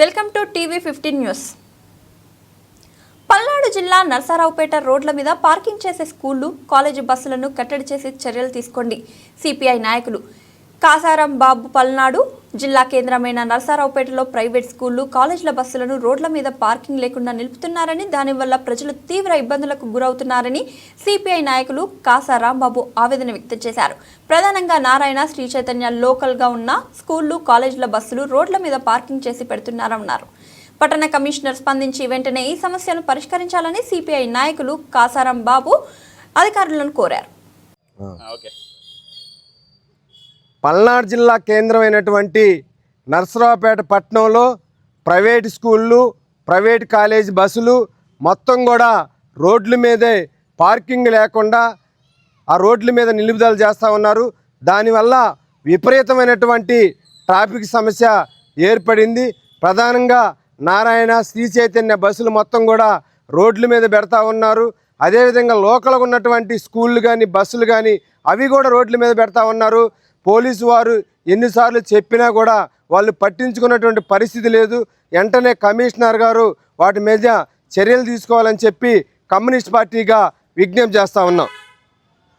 Welcome to TV fifteen news. Palnadu జిల్లా నర్సారావుపేట రోడ్ల మీద పార్కింగ్ చేసే స్కూళ్ళు కాలేజీ బస్సులను కట్టడి చేసే చర్యలు తీసుకోండి. సిపిఐ నాయకులు కాసారం బాబు పల్నాడు జిల్లా కేంద్రమైన నరసారావుపేటలో ప్రైవేట్ స్కూళ్ళు కాలేజీల బస్సులను రోడ్ల మీద పార్కింగ్ లేకుండా నిలుపుతున్నారని దానివల్ల ప్రజలు తీవ్ర ఇబ్బందులకు గురవుతున్నారని సిపిఐ నాయకులు కాసా రాంబాబు ఆవేదన వ్యక్తం చేశారు. ప్రధానంగా నారాయణ శ్రీ చైతన్య లోకల్గా ఉన్న స్కూళ్ళు కాలేజీల బస్సులు రోడ్ల మీద పార్కింగ్ చేసి పెడుతున్నారన్నారు. పట్టణ కమిషనర్ స్పందించి వెంటనే ఈ సమస్యను పరిష్కరించాలని సిపిఐ నాయకులు కాసారాం బాబు అధికారులను కోరారు. పల్నాడు జిల్లా కేంద్రమైనటువంటి నర్సరావుపేట పట్టణంలో ప్రైవేట్ స్కూళ్ళు ప్రైవేట్ కాలేజ్ బస్సులు మొత్తం కూడా రోడ్ల మీదే పార్కింగ్ లేకుండా ఆ రోడ్ల మీద నిలుపుదల చేస్తూ ఉన్నారు. దానివల్ల విపరీతమైనటువంటి ట్రాఫిక్ సమస్య ఏర్పడింది. ప్రధానంగా నారాయణ శ్రీ చైతన్య బస్సులు మొత్తం కూడా రోడ్ల మీద పెడతా ఉన్నారు. అదేవిధంగా లోకల్గా ఉన్నటువంటి స్కూళ్ళు కానీ బస్సులు కానీ అవి కూడా రోడ్ల మీద పెడతా ఉన్నారు. పోలీసు వారు ఎన్నిసార్లు చెప్పినా కూడా వాళ్ళు పట్టించుకున్నటువంటి పరిస్థితి లేదు. వెంటనే కమిషనర్ గారు వాటి మీద చర్యలు తీసుకోవాలని చెప్పి కమ్యూనిస్ట్ పార్టీగా విజ్ఞప్తి చేస్తూ ఉన్నాం.